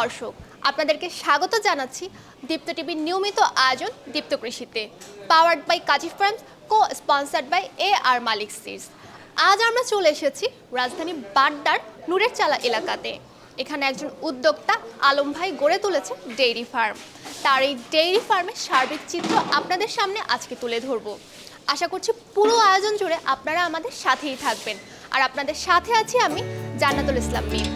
দর্শক, আপনাদেরকে স্বাগত জানাচ্ছি দীপ্ত টিভির নিয়মিত আয়োজন দীপ্ত কৃষিতে powered by Kazi farms co sponsored by A R Malik seeds আজ আমরা চলে এসেছি রাজধানী বাড্ডার নূরের চালা এলাকাতে। এখানে একজন উদ্যোক্তা আলম ভাই গড়ে তুলেছে ডেইরি ফার্ম। তার এই ডেইরি ফার্মের সার্বিক চিত্র আপনাদের সামনে আজকে তুলে ধরবো। আশা করছি পুরো আয়োজন জুড়ে আপনারা আমাদের সাথেই থাকবেন। আর আপনাদের সাথে আছি আমি জান্নাতুল ইসলাম মিম।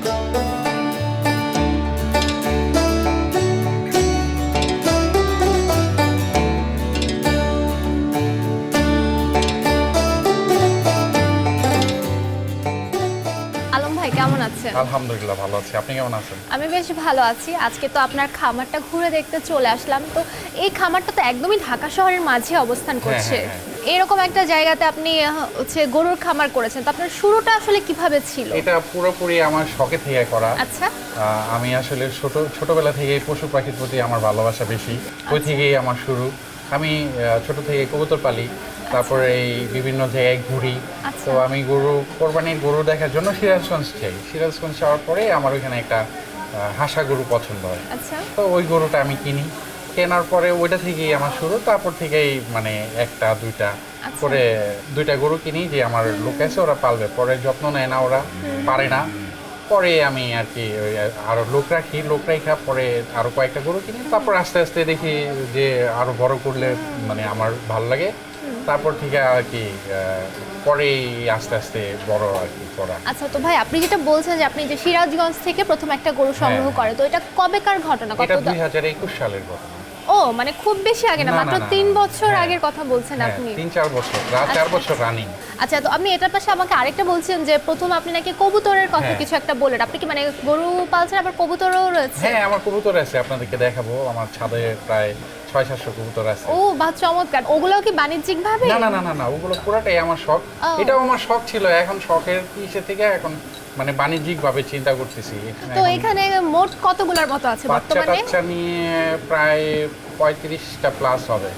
আলহামদুলিল্লাহ ভালো আছি। আপনি কেমন আছেন? আমি বেশ ভালো আছি। আজকে তো আপনার খামারটা ঘুরে দেখতে চলে আসলাম। তো এই খামারটা তো একদমই ঢাকা শহরের মাঝে অবস্থান করছে। হ্যাঁ, এরকম একটা জায়গাতে আপনি হচ্ছে গরুর খামার করেছেন। তো আপনার শুরুটা আসলে কীভাবে ছিল? এটা পুরোপুরি আমার শখে থেকে করা। আচ্ছা। আমি আসলে ছোট ছোটবেলা থেকে পশু পাখির প্রতি আমার ভালোবাসা বেশি। ওই আচ্ছা। থেকেই আমার শুরু। আমি ছোট থেকে কবুতর পালি। তারপরে এই বিভিন্ন জায়গায় ঘুরি। আচ্ছা। তো আমি গরু কোরবানির গরু দেখার জন্য সিরাজগঞ্জ যাই। সিরাজগঞ্জ যাওয়ার পরে আমার ওইখানে একটা হাসা গরু পছন্দ হয়। আচ্ছা। তো ওই গরুটা আমি কিনি। কেনার পরে ওইটা থেকেই আমার শুরু তারপর থেকেই মানে একটা দুইটা আচ্ছা। করে দুইটা গরু কিনি যে আমার লোক আছে ওরা পালবে। পরে যত্ন নেয় না ওরা পারে না। পরে আমি আর কি ওই আরও লোক রাখি লোক রাখা পরে আরও কয়েকটা গরু কিনি। তারপর আস্তে আস্তে দেখি যে আরও বড় করলে মানে আমার ভালো লাগে। তারপর থেকে আর কি পরেই আস্তে আস্তে বড় আর কি করা। আচ্ছা তো ভাই আপনি যেটা বলছেন যে আপনি যে সিরাজগঞ্জ থেকে প্রথম একটা গরু সংগ্রহ হ্যাঁ। করে তো এটা কবেকার ঘটনা? কত এটা সালের ঘটনা। ও মানে খুব বেশি আগে না মাত্র তিন বছর হ্যাঁ। আগের কথা বলছেন হ্যাঁ, আপনি। তিন চার বছর চার বছর রানিং আচ্ছা তো আপনি এটার পাশে আমাকে আরেকটা বলছেন যে প্রথম আপনি নাকি কবুতরের কথা। কিছু একটা বলেন আপনি কি মানে গরু পালছেন আবার কবুতরও রয়েছে? হ্যাঁ আমার কবুতর আছে আপনাদেরকে দেখাবো। আমার ছাদে প্রায় ছয় সাতশো কবুতর আছে। ও বা চমৎকার। ওগুলোও কি বাণিজ্যিক ভাবে না না না না না ওগুলো পুরাটাই আমার শখ। এটাও আমার শখ ছিল। এখন শখের ইসে থেকে এখন মানে বাণিজ্যিক ভাবে চিন্তা করতেছি। তো এখানে মোট কতগুলোর মতো আছে বর্তমানে? টাচ্চা নিয়ে প্রায় পঁয়ত্রিশটা প্লাস হবে।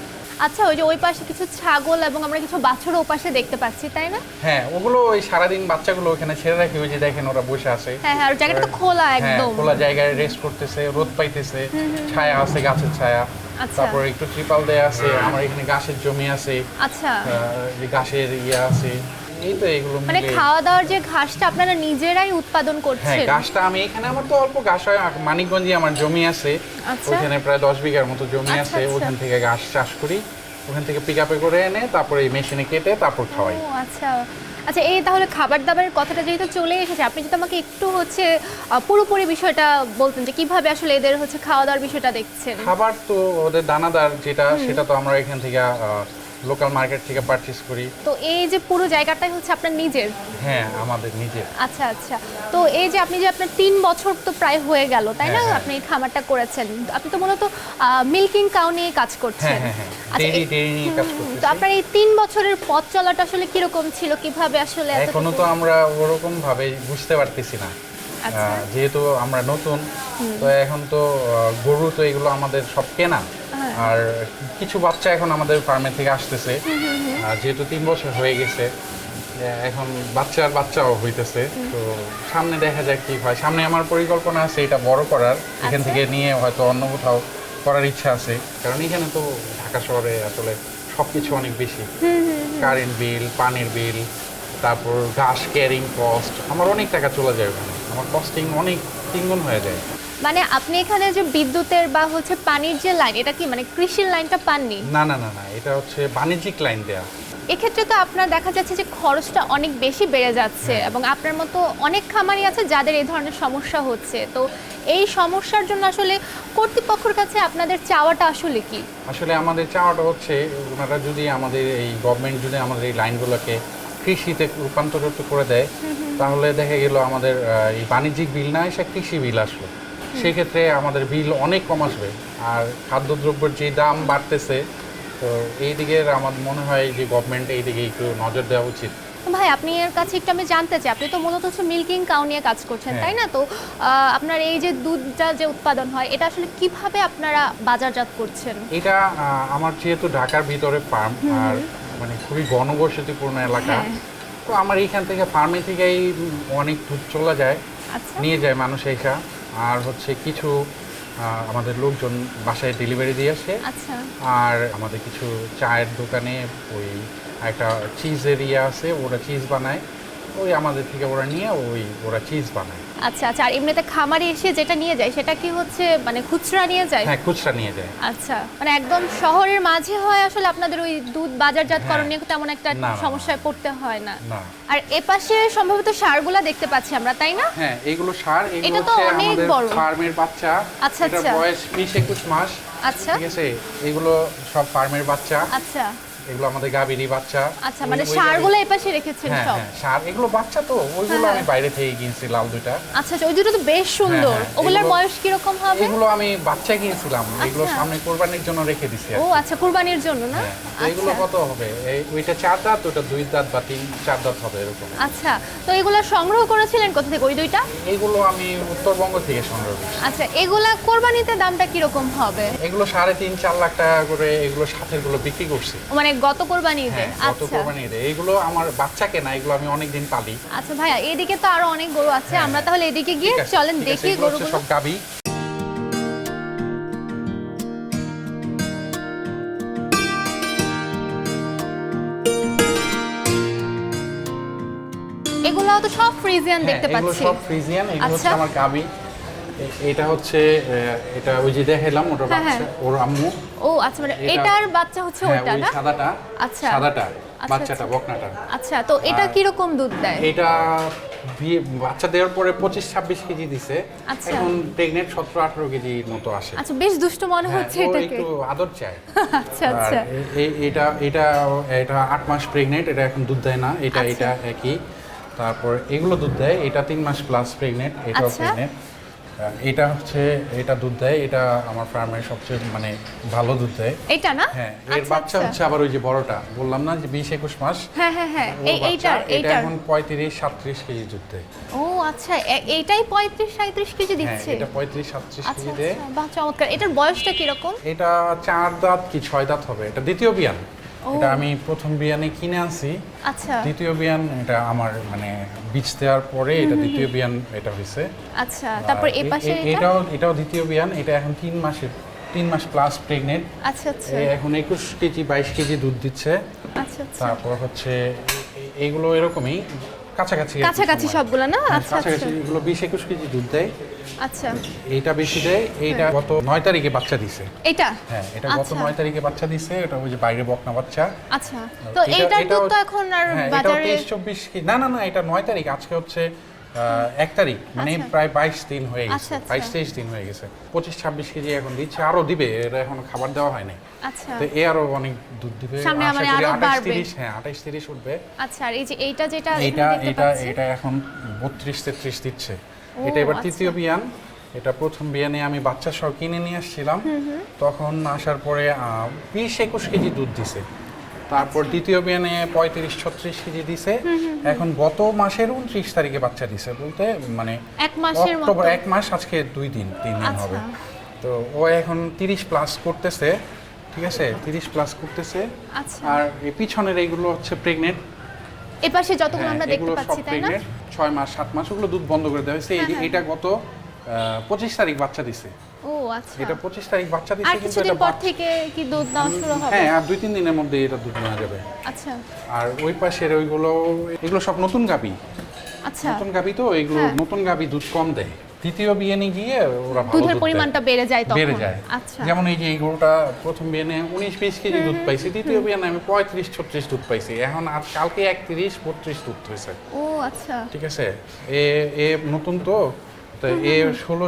আচ্ছা ওই যে ওই পাশে কিছু ছাগল এবং আমরা কিছু বাছুরও ওই পাশে দেখতে পাচ্ছি তাই না? হ্যাঁ ওগুলো ওই সারাদিন বাচ্চাগুলো ওখানে ছেড়ে রাখি। ওই যে দেখেন ওরা বসে আছে। হ্যাঁ হ্যাঁ আর জায়গাটা তো খোলা হ্যাঁ একদম। খোলা জায়গায় রেস্ট করতেছে রোদ পাইতেছে। ছায়া আছে গাছের ছায়া। তারপরে একটু ট্রিপাল দেয়া আছে আমার এখানে গাছের জমি আছে আচ্ছা। যে ঘাসের ইয়ে আছে এই তো এগুলো মানে খাওয়া দাওয়ার যে ঘাসটা আপনারা নিজেরাই উৎপাদন হ্যাঁ করছেন? ঘাসটা আমি এখানে আমার তো অল্প ঘাস হয় মানিকগঞ্জে আমার জমি আছে। আচ্ছা। ওখানে প্রায় দশ বিঘার মতো জমি আচ্ছা, আছে আচ্ছা। ওখান থেকে ঘাস চাষ করি। ওখান থেকে পিক আপে করে এনে তারপরে মেশিনে কেটে তারপর খাওয়াই। আচ্ছা। আচ্ছা এই তাহলে খাবার দাবারের কথাটা যেহেতু চলে এসেছে আপনি যদি আমাকে একটু হচ্ছে পুরোপুরি বিষয়টা বলতেন যে কীভাবে আসলে এদের হচ্ছে খাওয়া দাওয়ার বিষয়টা দেখছেন। খাবার তো ওদের দানাদার যেটা সেটা তো আমরা এখান থেকে লোকাল মার্কেট থেকে পারচেস করি। তো এই যে পুরো জায়গাটাই হচ্ছে আপনার নিজের? হ্যাঁ আমাদের নিজের। আচ্ছা আচ্ছা। তো এই যে আপনি যে আপনার তিন বছর তো প্রায় হয়ে গেল তাই না? হ্যাঁ, হ্যাঁ। আপনি এই খামারটা করেছেন। আপনি তো মূলত মিল্কিং কাউ নিয়ে কাজ করছেন। হ্যাঁ হ্যাঁ আচ্ছা, ডেইরি ডেইরি নিয়ে কাজ করতেছি। তো আপনার এই তিন বছরের পথ চলাটা আসলে কীরকম ছিল? কীভাবে আসলে এখনও তো আমরা ওরকম ভাবে বুঝতে পারতেছি না। আচ্ছা। যেহেতু আমরা নতুন তো এখন তো গরু তো এগুলো আমাদের সব কেনা। আর কিছু বাচ্চা এখন আমাদের ফার্মে থেকে আসতেছে। আর যেহেতু তিন বছর হয়ে গেছে এখন বাচ্চার বাচ্চাও হইতেছে। তো সামনে দেখা যাক কি হয়। সামনে আমার পরিকল্পনা আছে এটা বড় করার। এখান আচ্ছা। থেকে নিয়ে হয়তো অন্য কোথাও করার ইচ্ছা আছে। কারণ এখানে তো ঢাকা শহরে আসলে সবকিছু অনেক বেশি। কারেন্ট বিল পানির বিল তারপর ঘাস ক্যারিং কস্ট আমার অনেক টাকা চলে যায় ওখানে। আমার কস্টিং অনেক তিনগুণ হয়ে যায়। মানে আপনি এখানে যে বিদ্যুতের বা হচ্ছে পানির যে লাইন এটা কি মানে কৃষির লাইনটা পাননি? না না না না এটা হচ্ছে বাণিজ্যিক লাইন দেয়া। এক্ষেত্রে তো আপনার দেখা যাচ্ছে যে খরচটা অনেক বেশি বেড়ে যাচ্ছে হ্যাঁ। এবং আপনার মতো অনেক খামারি আছে যাদের এই ধরনের সমস্যা হচ্ছে। তো এই সমস্যার জন্য আসলে কর্তৃপক্ষের কাছে আপনাদের চাওয়াটা আসলে কি? আসলে আমাদের চাওয়াটা হচ্ছে ওনারা যদি আমাদের এই গভর্নমেন্ট যদি আমাদের এই লাইনগুলোকে কৃষিতে রূপান্তরিত করে দেয় তাহলে দেখা গেল আমাদের এই বাণিজ্যিক বিল না এসে কৃষি বিল আসলো। সেক্ষেত্রে আমাদের বিল অনেক কম আসবে। আর খাদ্যদ্রব্যের যে দাম বাড়তেছে তো এই দিকের আমার মনে হয় যে গভর্নমেন্ট এই দিকে একটু নজর দেওয়া উচিত। ভাই আপনি এর কাছে একটু আমি জানতে চাই আপনি তো মূলত হচ্ছে মিল্কিং কাউ নিয়ে কাজ করছেন হ্যাঁ। তাই না? তো আপনার এই যে দুধটা যে উৎপাদন হয় এটা আসলে কীভাবে আপনারা বাজারজাত করছেন? এটা আমার যেহেতু ঢাকার ভিতরে ফার্ম আর মানে খুবই ঘনবসতিপূর্ণ এলাকা। হ্যাঁ। তো আমার এইখান থেকে ফার্মে থেকেই অনেক দুধ চলে যায়। আচ্ছা। নিয়ে যায় মানুষ এইখান আর হচ্ছে কিছু আমাদের লোকজন বাসায় ডেলিভারি দিয়ে আসে। আচ্ছা। আর আমাদের কিছু চায়ের দোকানে ওই একটা চিজ এরিয়া আছে ওরা চিজ বানায়। ওই আমাদের থেকে ওরা নিয়ে ওই ওরা চিজ বানায়। আচ্ছা আচ্ছা আর এমনিতে খামারে এসে যেটা নিয়ে যায় সেটা কি হচ্ছে মানে খুচরা নিয়ে যায়? হ্যাঁ খুচরা নিয়ে যায়। আচ্ছা মানে একদম শহরের মাঝে হয় আসলে আপনাদের ওই দুধ বাজারজাতকরণ হ্যাঁ। নিয়ে তেমন একটা। সমস্যায় পড়তে হয় না। আর এপাশে সম্ভবত সারগুলা দেখতে পাচ্ছি আমরা তাই না? হ্যাঁ এগুলো সার এগুলো তো অনেক বড়। ফার্মের বাচ্চা। আচ্ছা, আচ্ছা। বয়স বিশ একুশ মাস। আচ্ছা। ঠিক আছে? এগুলো সব ফার্মের বাচ্চা। আচ্ছা। এগুলো আমাদের গাভীরই বাচ্চা। আচ্ছা মানে সারগুলো এপাশে রেখেছেন হ্যাঁ সব? হ্যাঁ সার এগুলো বাচ্চা তো ওইগুলো হ্যাঁ। আমি বাইরে থেকে কিনছি লাল দুইটা। আচ্ছা আচ্ছা ওই দুটো তো বেশ সুন্দর হ্যাঁ, ওগুলোর এগুলো- বয়স কীরকম হবে? এগুলো আমি বাচ্চা কিনছিলাম এগুলো আচ্ছা। সামনে কোরবানির জন্য রেখে দিছি ও আচ্ছা কুরবানির জন্য না? এগুলো আচ্ছা। কত হবে? এই ওইটা চার দাঁত ওটা দুই দাঁত বা তিন চার দাঁত হবে এরকম। আচ্ছা তো এগুলা সংগ্রহ করেছিলেন কোথা থেকে ওই দুইটা? এগুলো আমি উত্তরবঙ্গ থেকে সংগ্রহ করছি। আচ্ছা এগুলা কোরবানিতে দামটা কীরকম হবে? এগুলো সাড়ে তিন চার লাখ টাকা করে এগুলো সাথেরগুলো বিক্রি করছি। মানে গত কোরবানিতে হ্যাঁ কত আচ্ছা। কোরবানি দেয় এগুলো আমার বাচ্চাকে না এগুলো আমি অনেকদিন পালি। আচ্ছা ভাইয়া এদিকে তো আরও অনেক গরু আছে আমরা তাহলে এদিকে গিয়ে হ্যাঁ, চলেন দেখি গরুগুলো। সব গাবি এগুলো তো সব ফ্রিজিয়ান হ্যাঁ, দেখতে এগুলো সব ফ্রিজিয়ান এগুলো হচ্ছে আচ্ছা। আমার গাবি এটা হচ্ছে এটা ওই যে দেখাইলাম ওটা হ্যাঁ, বাচ্চা ওর আম্মু। ও আচ্ছা মানে এটার বাচ্চা হচ্ছে হ্যাঁ ওই না? সাদাটা আচ্ছা। সাদাটা আচ্ছা, বাচ্চাটা আচ্ছা। বকনাটা। আচ্ছা তো এটা আর- কীরকম দুধ দেয়? এটা বাচ্চা দেওয়ার পরে পঁচিশ ছাব্বিশ কেজি দিছে। আচ্ছা। এখন প্রেগনেন্ট সতেরো আঠারো কেজির মতো আসে। আচ্ছা বেশ দুষ্ট মনে হ্যাঁ, হচ্ছে এটাকে। একটু আদর চায়। আচ্ছা আচ্ছা। এটা এটা এটা আট মাস প্রেগনেন্ট এটা এখন দুধ দেয় না। এটা। এটা একই। তারপর এগুলো দুধ দেয়। এটা তিন মাস প্লাস প্রেগনেন্ট এটাও। প্রেগনেন্ট এটা হচ্ছে এটা দুধ দেয় এটা আমার ফার্মের সবচেয়ে মানে ভালো দুধ দেয়। এটা না? হ্যাঁ এর আচ্ছা, বাচ্চা আচ্ছা। হচ্ছে আবার ওই যে বড়টা। বললাম না যে বিশ একুশ মাস? হ্যাঁ হ্যাঁ হ্যাঁ ওর এই বাচ্চা, এইটার এটা এখন পঁয়ত্রিশ সাতত্রিশ কেজি দুধ দেয়। ও আচ্ছা এইটাই পঁয়ত্রিশ সাঁত্রিশ কেজি হ্যাঁ দিচ্ছে? এটা পঁয়ত্রিশ সাতত্রিশ আচ্ছা কেজি দেয়। বাহ চমৎকার। এটার বয়সটা কীরকম? এটা চার দাঁত কি ছয় দাঁত হবে? এটা দ্বিতীয় বিয়ান। এটা আমি প্রথম বিয়ানে কিনে আনছি। আচ্ছা। দ্বিতীয় বিয়ান এটা আমার মানে বীজ দেওয়ার পরে এটা দ্বিতীয় বিয়ান এটা হয়েছে। আচ্ছা তারপর এই পাশে এটা? এটাও এটাও দ্বিতীয় বিয়ান এটা এখন তিন মাসের তিন মাস প্লাস প্রেগনেন্ট আচ্ছা আচ্ছা। এখন একুশ কেজি বাইশ কেজি দুধ দিচ্ছে। আচ্ছা আচ্ছা। তারপর হচ্ছে এইগুলো এরকমই। কাছাকাছি কাছাকাছি সবগুলো না? হ্যাঁ, আচ্ছা আচ্ছা। এগুলো 20 21 কেজি দুধ দেয়। আচ্ছা। এইটা বেশি দেয় এইটা গত নয় তারিখে বাচ্চা দিছে। এটা? হ্যাঁ এটা গত আচ্ছা। নয় তারিখে বাচ্চা দিছে এটা ওই যে বাইরে বকনা বাচ্চা। আচ্ছা। তো এটা- এইটার দুধ তো এখন আর হ্যাঁ, বাজারে তেইশ চব্বিশ কি না না না এটা নয় তারিখ আজকে হচ্ছে এক তারিখ মানে আচ্ছা। প্রায় বাইশ দিন হয়ে আচ্ছা, গেছে। আচ্ছা। বাইশ তেইশ দিন হয়ে গেছে। পঁচিশ ছাব্বিশ কেজি এখন দিচ্ছে আরও দিবে এটা এখন খাবার দেওয়া হয় নাই। আচ্ছা। তো এ আরও অনেক দুধ দিবে। মানে করি আরও 28 বাড়বে। 30 হ্যাঁ আঠাইশ তিরিশ উঠবে। আচ্ছা আর এই যে এইটা যেটা এটা এটা এটা এখন বত্রিশ তেত্রিশ দিচ্ছে। এটা এবার আচ্ছা। তৃতীয় বিয়ান। এটা প্রথম বিয়ানে আমি বাচ্চা সহ কিনে নিয়ে আসছিলাম। তখন আসার পরে বিশ একুশ কেজি দুধ দিছে। তারপর। দ্বিতীয় বিয়ানে পঁয়ত্রিশ ছত্রিশ কেজি দিছে। এখন গত মাসের উনত্রিশ তারিখে বাচ্চা দিছে বলতে মানে এক অক্টোবর এক মাস আজকে দুই দিন তিন দিন আচ্ছা। হবে। তো ও এখন তিরিশ প্লাস করতেছে ঠিক আছে? তিরিশ প্লাস করতেছে। আচ্ছা। আর পিছনের এইগুলো হচ্ছে প্রেগনেন্ট এই পাশে যতগুলো হ্যাঁ, আমরা দেখতে পাচ্ছি তাই না? প্রেগনেন্ট ছয় মাস সাত মাস ওগুলো দুধ বন্ধ করে দেওয়া হয়েছে। এই- হ্যাঁ, হ্যাঁ। এটা গত পঁচিশ তারিখ বাচ্চা দিছে। ও আচ্ছা। এটা পঁচিশ তারিখ বাচ্চা আর দিছে কিন্তু কিছুদিন এটা পর থেকে কি দুধ দেওয়া শুরু হবে? হ্যাঁ আর দুই তিন দিনের মধ্যে এটা দুধ নেওয়া যাবে। আচ্ছা। আর ওই পাশের ওইগুলো এগুলো সব নতুন গাবি। আচ্ছা। নতুন গাবি তো এগুলো হ্যাঁ। নতুন গাবি দুধ কম দেয়। দ্বিতীয় বিয়ানে গিয়ে ওরা দুধের পরিমাণটা বেড়ে যায় তখন। বেড়ে যায়। আচ্ছা। যেমন এই যে এই গরুটা প্রথম বিয়ানে উনিশ বিশ কেজি দুধ পাইছি দ্বিতীয় বিয়ানে আমি পঁয়ত্রিশ ছত্রিশ দুধ পাইছি। এখন আজ কালকে একত্রিশ বত্রিশ দুধ হয়েছে। ও আচ্ছা। ঠিক আছে? এ এ নতুন তো তো এ ষোলো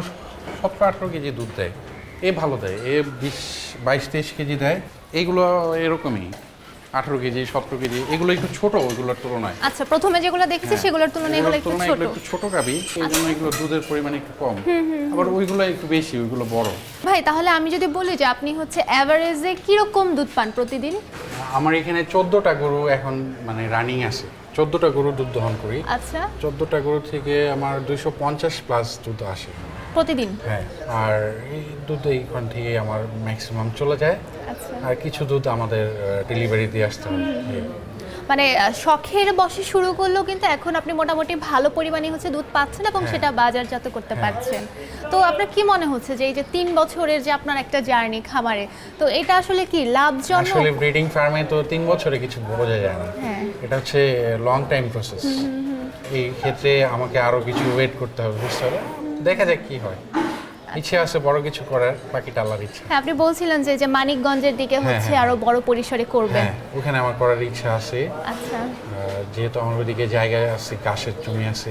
সতেরো আঠেরো কেজি দুধ দেয়। এ ভালো দেয় এ বিশ বাইশ তেইশ কেজি দেয়। এইগুলো এরকমই আঠেরো কেজি সতেরো কেজি এগুলো একটু ছোট ওইগুলোর তুলনায়। আচ্ছা প্রথমে যেগুলো দেখেছি হ্যাঁ, সেগুলোর তুলনায় এগুলো একটু ছোট। একটু ছোট গাবি এই জন্য এগুলো দুধের পরিমাণ একটু কম। আবার ওইগুলো একটু বেশি ওইগুলো বড়। ভাই তাহলে আমি যদি বলি যে আপনি হচ্ছে অ্যাভারেজে কীরকম দুধ পান প্রতিদিন? আমার এখানে চোদ্দোটা গরু এখন মানে রানিং আছে। চোদ্দোটা গরু দুধ দহন করি। আচ্ছা। চোদ্দোটা গরু থেকে আমার দুইশো পঞ্চাশ প্লাস দুধ আসে। প্রতিদিন? হ্যাঁ আর এই দুধ এইখান থেকে আমার ম্যাক্সিমাম চলে যায়। আচ্ছা। আর কিছু দুধ আমাদের ডেলিভারি দিয়ে আসতে হয়। মানে শখের বসে শুরু করলেও কিন্তু এখন আপনি মোটামুটি ভালো পরিমাণে হচ্ছে দুধ পাচ্ছেন এবং হ্যাঁ। সেটা বাজারজাত করতে হ্যাঁ। পারছেন। তো আপনার কি মনে হচ্ছে যে এই যে তিন বছরের যে আপনার একটা জার্নি খামারে তো এটা আসলে কি লাভজনক? আসলে ব্রিডিং ফার্মে তো তিন বছরে কিছু বোঝা যায় না। হ্যাঁ। এটা হচ্ছে লং টাইম প্রসেস এই ক্ষেত্রে আমাকে আরও কিছু ওয়েট করতে হবে বুঝতে হবে দেখা যাক কি হয়। ইচ্ছে আছে বড় কিছু করার বাকিটা আল্লাহর ইচ্ছা। হ্যাঁ আপনি বলছিলেন যে যে মানিকগঞ্জের দিকে হ্যাঁ, হচ্ছে হ্যাঁ। আরও বড় পরিসরে করবেন। হ্যাঁ ওখানে আমার করার ইচ্ছা আছে। আচ্ছা। যেহেতু আমার ওইদিকে জায়গায় আছে কাশের জমি আছে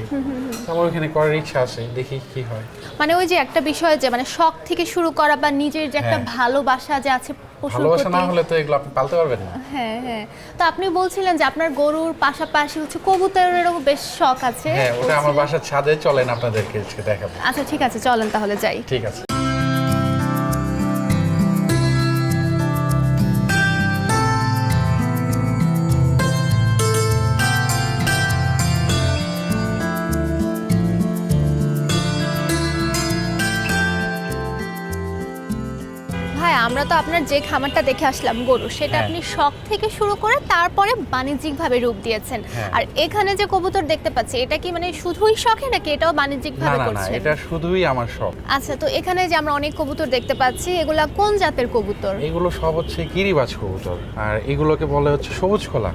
আমার ওইখানে করার ইচ্ছা আছে দেখি কি হয়। মানে ওই যে একটা বিষয় যে মানে শখ থেকে শুরু করা বা নিজের যে একটা হ্যাঁ। ভালোবাসা যে আছে ভালোবাসা না হলে তো এগুলো আপনি পালতে পারবেন না। হ্যাঁ হ্যাঁ। তো আপনি বলছিলেন যে আপনার গরুর পাশাপাশি হচ্ছে কবুতরেরও বেশ শখ আছে। হ্যাঁ ওটা আমার বাসার ছাদে চলেন আপনাদেরকে দেখাবো। আচ্ছা ঠিক আছে চলেন তাহলে যাই। ঠিক আছে। আমরা তো আপনার যে খামারটা দেখে আসলাম গরু সেটা হ্যাঁ। আপনি শখ থেকে শুরু করে তারপরে বাণিজ্যিকভাবে রূপ দিয়েছেন হ্যাঁ। আর এখানে যে কবুতর দেখতে পাচ্ছি এটা কি মানে শুধুই শখে নাকি এটাও বাণিজ্যিকভাবে করছেন এটা শুধুই আমার শখ আচ্ছা তো এখানে যে আমরা অনেক কবুতর দেখতে পাচ্ছি এগুলা কোন জাতের কবুতর এগুলো সব হচ্ছে গিরিবাজ কবুতর আর এগুলোকে বলে হচ্ছে সবুজ কলা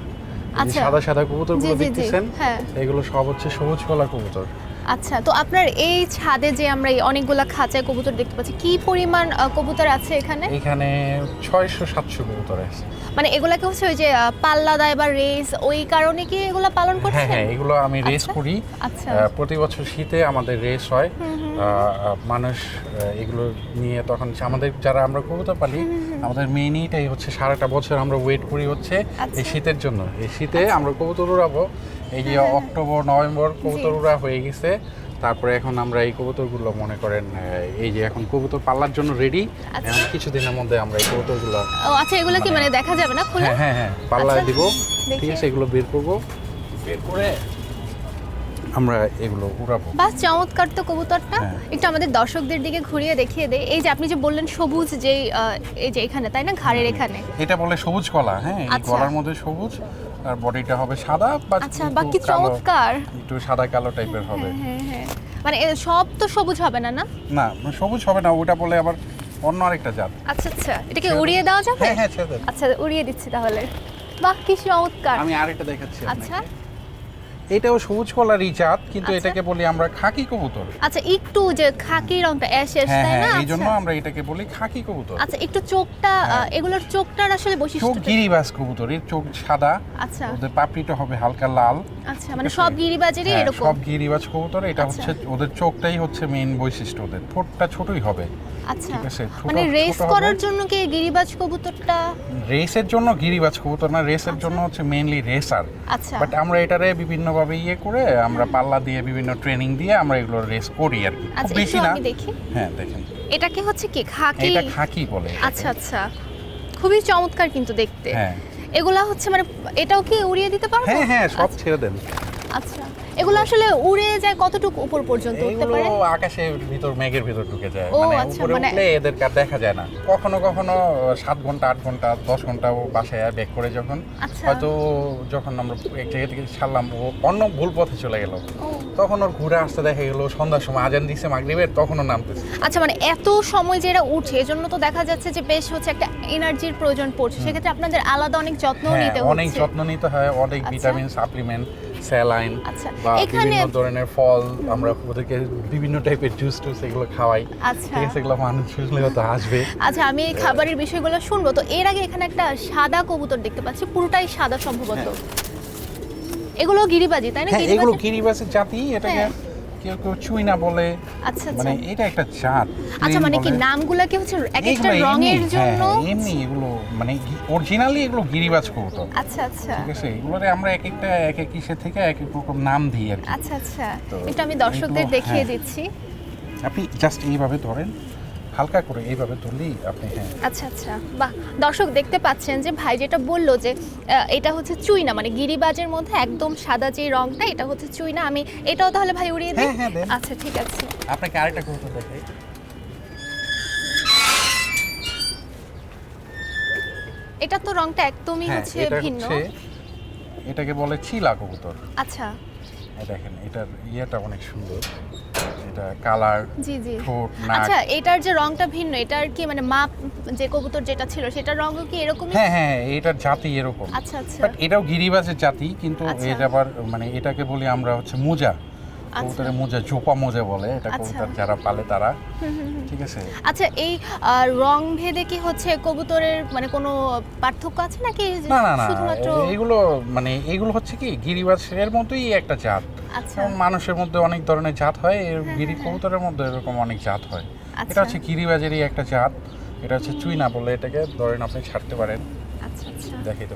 আচ্ছা। সাদা সাদা কবুতরগুলো দেখতেছেন হ্যাঁ। এগুলো সব হচ্ছে সবুজ কলা কবুতর আচ্ছা তো আপনার এই ছাদে যে আমরা এই অনেকগুলা খাঁচায় কবুতর দেখতে পাচ্ছি কি পরিমাণ কবুতর আছে এখানে? এখানে ছয়শো সাতশো কবুতর আছে। মানে এগুলাকে হচ্ছে ওই যে পাল্লা দেয় বা রেস ওই কারণে কি এগুলা পালন হ্যাঁ হ্যাঁ এগুলো আমি রেস আচ্ছা, করি। আচ্ছা। প্রতি বছর শীতে আমাদের রেস হয়। মানুষ এগুলো নিয়ে তখন আমাদের যারা আমরা কবুতর পালি আমাদের মেইন এটাই হচ্ছে সারাটা বছর আমরা ওয়েট করি হচ্ছে আচ্ছা। এই শীতের জন্য। এই শীতে আমরা কবুতর উড়াবো। এই যে অক্টোবর নভেম্বর কবুতর উড়া হয়ে গেছে। তারপরে এখন আমরা এই কবুতরগুলো মনে করেন এই যে এখন কবুতর পাল্লার জন্য রেডি কিছু কিছুদিনের মধ্যে আমরা এই কবুতরগুলো ও আচ্ছা এগুলো কি মানে দেখা যাবে না খুলে? হ্যাঁ হ্যাঁ হ্যাঁ পাল্লা আচ্ছা, দিব। ঠিক আছে এগুলো বের করব। বের করে আমরা এগুলো উড়াবো। বাহ চমৎকার তো কবুতরটা। হ্যাঁ। একটু আমাদের দর্শকদের দিকে ঘুরিয়ে দেখিয়ে দেয় এই যে আপনি যে বললেন সবুজ যে এই যে এখানে তাই না? ঘাড়ের এখানে। এটা বলে সবুজ কলা হ্যাঁ? এই আচ্ছা। কলার মধ্যে সবুজ আর বডিটা হবে সাদা বা আচ্ছা একটু বা কি কালো, চমৎকার। একটু সাদা কালো টাইপের হবে। হ্যাঁ হ্যাঁ। মানে সব তো সবুজ হবে না না? না সবুজ হবে না ওটা বলে আবার অন্য আরেকটা জাত। আচ্ছা আচ্ছা। এটাকে উড়িয়ে দেওয়া যাবে? হ্যাঁ হ্যাঁ আচ্ছা উড়িয়ে দিচ্ছি তাহলে। বাহ কি চমৎকার। আমি আরেকটা দেখাচ্ছি আচ্ছা। এটাও সবুজ কলারই জাত কিন্তু আচ্ছা। এটাকে বলি আমরা খাকি কবুতর। আচ্ছা একটু যে খাকি রংটা অ্যাশ অ্যাশ হ্যাঁ তাই না? হ্যাঁ এই জন্য আচ্ছা। আমরা এটাকে বলি খাকি কবুতর। আচ্ছা একটু চোখটা হ্যাঁ। এগুলোর চোখটার আসলে চোখ বৈশিষ্ট্য গিরিবাজ কবুতর এর চোখ সাদা আচ্ছা। ওদের পাপড়িটা হবে হালকা লাল। আচ্ছা মানে সব গিরিবাজেরই এরকম। সব গিরিবাজ কবুতর এটা আচ্ছা। হচ্ছে ওদের চোখটাই হচ্ছে মেইন বৈশিষ্ট্য ওদের ঠোঁটটা ছোটই হবে। আচ্ছা। মানে রেস করার জন্য কি গিরিবাজ কবুতরটা? রেসের জন্য গিরিবাজ কবুতর না রেসের জন্য হচ্ছে মেইনলি রেসার আচ্ছা। বাট আমরা এটারে বিভিন্নভাবে ইয়ে করে আমরা পাল্লা দিয়ে বিভিন্ন ট্রেনিং দিয়ে আমরা এগুলো রেস করি আর কি। খুব আচ্ছা বেশি না। দেখি। হ্যাঁ দেখেন। এটা কি হচ্ছে কি খাকি? এটা খাকি বলে আচ্ছা আচ্ছা। খুবই চমৎকার কিন্তু দেখতে। হ্যাঁ। এগুলা হচ্ছে মানে এটাও কি উড়িয়ে দিতে পারব? হ্যাঁ হ্যাঁ সব ছেড়ে দেন। আচ্ছা। এগুলো আসলে উড়ে যায় কতটুকু উপর পর্যন্ত উঠতে পারে? আকাশের ভিতর মেঘের ভিতর ঢুকে যায়। মানে আচ্ছা, উপরে মানে- উঠলে এদেরকে আর দেখা যায় না। কখনো কখনো সাত ঘণ্টা আট ঘণ্টা দশ ঘণ্টা ও বাসায় ব্যাক করে যখন আচ্ছা। হয়তো যখন আমরা এক জায়গা থেকে ছাড়লাম ও অন্য ভুল পথে চলে গেল। তখন ওর ঘুরে আসতে দেখা গেল সন্ধ্যার সময় আজান দিছে মাগরিবের তখনও নামতেছে। আচ্ছা মানে এত সময় যে এরা উঠে এজন্য তো দেখা যাচ্ছে যে বেশ হচ্ছে একটা এনার্জির প্রয়োজন পড়ছে। সেক্ষেত্রে আপনাদের আলাদা অনেক যত্ন হ্যাঁ নিতে অনেক যত্ন নিতে হয় অনেক আচ্ছা। ভিটামিন সাপ্লিমেন্ট স্যালাইন আচ্ছা, বা বিভিন্ন ধরনের ফল আমরা ওদেরকে বিভিন্ন টাইপের জুস টুস এগুলো খাওয়াই। আচ্ছা। ঠিক আছে এগুলো মানুষ শুনলে হয়তো আসবে আচ্ছা আমি এই খাবারের বিষয়গুলো শুনব। তো এর আগে এখানে একটা সাদা কবুতর দেখতে পাচ্ছি পুরোটাই সাদা সম্ভবত। এগুলো গিরিবাজি তাই না? হ্যাঁ এগুলো গিরিবাজি জাতি এটাকে হ্যাঁ। কেউ কেউ চুইনা বলে। আচ্ছা আচ্ছা। মানে এটা একটা জাত আচ্ছা মানে কি নামগুলা কি হচ্ছে এক একটা রঙের এমনি, জন্য হ্যাঁ, এমনি এগুলো মানে অরিজিনালি এগুলো গিরিবাজ করতো আচ্ছা আচ্ছা। ঠিক আছে? এগুলোরে আমরা এক একটা এক এক কিসে থেকে এক এক রকম নাম দিই আর কি। আচ্ছা আচ্ছা। এটা আমি দর্শকদের দেখিয়ে হ্যাঁ। দিচ্ছি। আপনি জাস্ট এইভাবে ধরেন। হালকা করে এইভাবে ধরলেই আপনি হ্যাঁ। আচ্ছা আচ্ছা। বাহ! দর্শক দেখতে পাচ্ছেন যে ভাই যেটা বলল যে এটা হচ্ছে চুই না মানে গিরিবাজের মধ্যে একদম সাদা যে রংটা এটা হচ্ছে চুই না আমি এটাও তাহলে ভাই উড়িয়ে দিই? হ্যাঁ, হ্যাঁ, আচ্ছা ঠিক আছে। আপনাকে আরেকটা কবুতর দেখাই। এটা তো রংটা একদমই হ্যাঁ হচ্ছে ভিন্ন। এটাকে বলে চিলা কবুতর। আচ্ছা। দেখেন এটার ইয়েটা অনেক সুন্দর। এটা কালার জি জি। ঠোঁট নাক। আচ্ছা এটার যে রংটা ভিন্ন এটার কি মানে মাপ যে কবুতর যেটা ছিল সেটার রঙও কি এরকমই? হ্যাঁ হ্যাঁ এটার জাতি এরকম। আচ্ছা আচ্ছা। বাট এটাও গিরিবাজের জাতি কিন্তু আচ্ছা। এটা আবার মানে এটাকে বলি আমরা হচ্ছে মোজা। কবুতরের মোজা জোপা মোজা বলে এটা আচ্ছা। কবুতর যারা পালে তারা। ঠিক আছে? আচ্ছা এই রং ভেদে কি হচ্ছে কবুতরের মানে কোনো পার্থক্য আছে নাকি না না না এগুলো মানে এগুলো হচ্ছে কি গিরিবাজের মতোই একটা জাত। আচ্ছা। মানুষের মধ্যে অনেক ধরনের জাত হয় হ্যাঁ, গিরি হ্যাঁ। কবুতরের মধ্যে এরকম অনেক জাত হয়। আচ্ছা। এটা হচ্ছে গিরিবাজেরই একটা জাত। এটা হচ্ছে চুইনা বলে এটাকে ধরেন আপনি ছাড়তে পারেন। আচ্ছা আচ্ছা দেখাইতে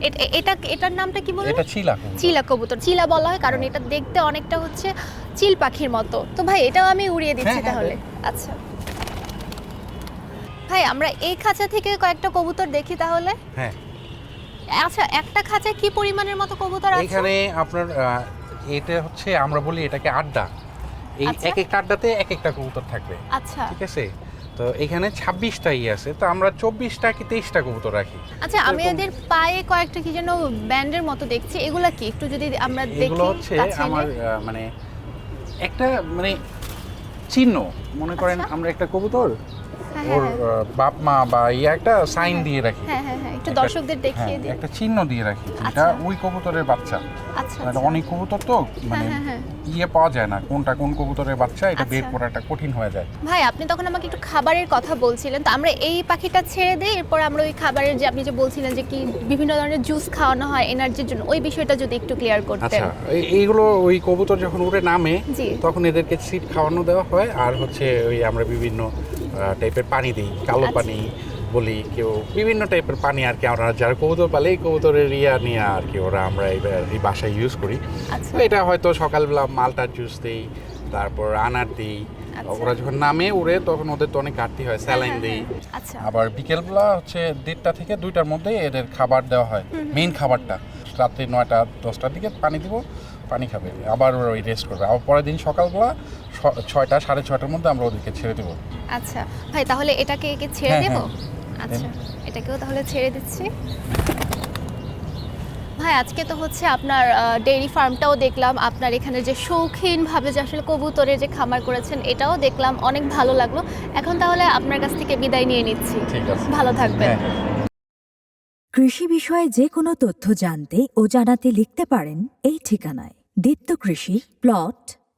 এ- এটা এটার নামটা কি এটা চিলা চিলা কবুতর চিলা বলা হয় কারণ এটা দেখতে অনেকটা হচ্ছে চিল পাখির মতো। তো ভাই এটাও আমি উড়িয়ে দিচ্ছি হ্যাঁ, হ্যাঁ, তাহলে। আচ্ছা। ভাই আমরা এই খাঁচা থেকে কয়েকটা কবুতর দেখি তাহলে? হ্যাঁ। আচ্ছা একটা খাঁচায় কি পরিমাণের মতো কবুতর আছে? এখানে আপনার এটা হচ্ছে আমরা বলি এটাকে আড্ডা। এই আচ্ছা। এক একটা আড্ডাতে এক একটা কবুতর থাকবে। আচ্ছা। ঠিক আছে? তো এখানে ছাব্বিশটা ইয়ে আছে তো আমরা চব্বিশটা কি তেইশটা কবুতর রাখি? আচ্ছা আমি এদের পায়ে কয়েকটা কি যেন ব্যান্ডের মতো দেখছি এগুলা কি? একটু যদি আমরা দেখি এগুলো হচ্ছে আমার মানে একটা মানে চিহ্ন। মনে করেন আচ্ছা। আমরা একটা কবুতর ওর হ্যাঁ, বাপ মা বা ইয়ে একটা সাইন দিয়ে রাখি হ্যাঁ হ্যাঁ হ্যাঁ একটু দর্শকদের দেখিয়ে হ্যাঁ, দিই একটা চিহ্ন দিয়ে রাখি এটা আচ্ছা। ওই কবুতরের বাচ্চা আচ্ছা আচ্ছা। অনেক কবুতর তো মানে হ্যাঁ, হ্যাঁ। ইয়ে পাওয়া যায় না কোনটা কোন কবুতরের বাচ্চা এটা বের আচ্ছা। করাটা কঠিন হয়ে যায় ভাই আপনি তখন আমাকে একটু খাবারের কথা বলছিলেন তো আমরা এই পাখিটা ছেড়ে দিই এরপর আমরা ওই খাবারের যে আপনি যে বলছিলেন যে কি বিভিন্ন ধরনের জুস খাওয়ানো হয় এনার্জির জন্য ওই বিষয়টা যদি একটু ক্লিয়ার করতেন আচ্ছা এইগুলো ওই কবুতর যখন উড়ে নামে। তখন এদেরকে সিট খাওয়ানো দেওয়া হয় আর হচ্ছে ওই আমরা বিভিন্ন টাইপের পানি দিই কালো আচ্ছা। পানি বলি কেউ বিভিন্ন টাইপের পানি আর কি আমরা যারা কবুতর পালে এই কবুতরের ইয়া নিয়ে আর কি ওরা আমরা এই বাসায় ইউজ করি। আচ্ছা। এটা হয়তো সকালবেলা মালটার জুস দিই তারপর আনার দিই। আচ্ছা। ওরা যখন নামে উড়ে তখন ওদের তো অনেক ঘাটতি হয় স্যালাইন হ্যাঁ, দিই। হ্যাঁ। আবার বিকেলবেলা হচ্ছে দেড়টা থেকে দুইটার মধ্যে এদের খাবার দেওয়া হয় মেইন খাবারটা। রাত্রি নয়টা দশটার দিকে পানি দিব পানি খাবে। আবার ওরা ওই রেস্ট করবে। আবার পরের দিন সকালবেলা ছয়টা সাড়ে ছয়টার মধ্যে আমরা ওদেরকে ছেড়ে দেবো। আচ্ছা ভাই তাহলে এটাকে একে ছেড়ে হ্যাঁ, দেব? হ্যাঁ। আচ্ছা এটাকেও তাহলে ছেড়ে দিচ্ছি। ভাই আজকে তো হচ্ছে আপনার ডেইরি ফার্মটাও দেখলাম। আপনার এখানে যে শৌখিনভাবে যে আসলে কবুতরের যে খামার করেছেন এটাও দেখলাম। অনেক ভালো লাগল। এখন তাহলে আপনার কাছ থেকে বিদায় নিয়ে নিচ্ছি। ঠিক ভালো থাকবেন। হ্যাঁ। কৃষি বিষয়ে যে কোনো তথ্য জানতে ও জানাতে লিখতে পারেন এই ঠিকানায়। দীপ্ত কৃষি প্লট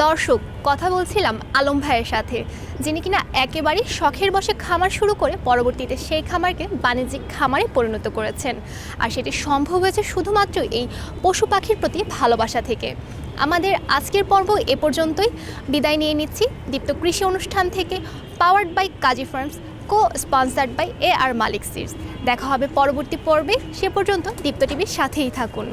দর্শক, কথা বলছিলাম আলম ভাইয়ের সাথে, যিনি কিনা একেবারেই শখের বসে খামার শুরু করে পরবর্তীতে সেই খামারকে বাণিজ্যিক খামারে পরিণত করেছেন। আর সেটি সম্ভব হয়েছে শুধুমাত্র এই পশু পাখির প্রতি ভালোবাসা থেকে। আমাদের আজকের পর্ব এ পর্যন্তই। বিদায় নিয়ে নিচ্ছি দীপ্ত কৃষি অনুষ্ঠান থেকে powered by Kazi farms co sponsored by A R Malik seeds দেখা হবে পরবর্তী পর্বে। সে পর্যন্ত দীপ্ত টিভির সাথেই থাকুন।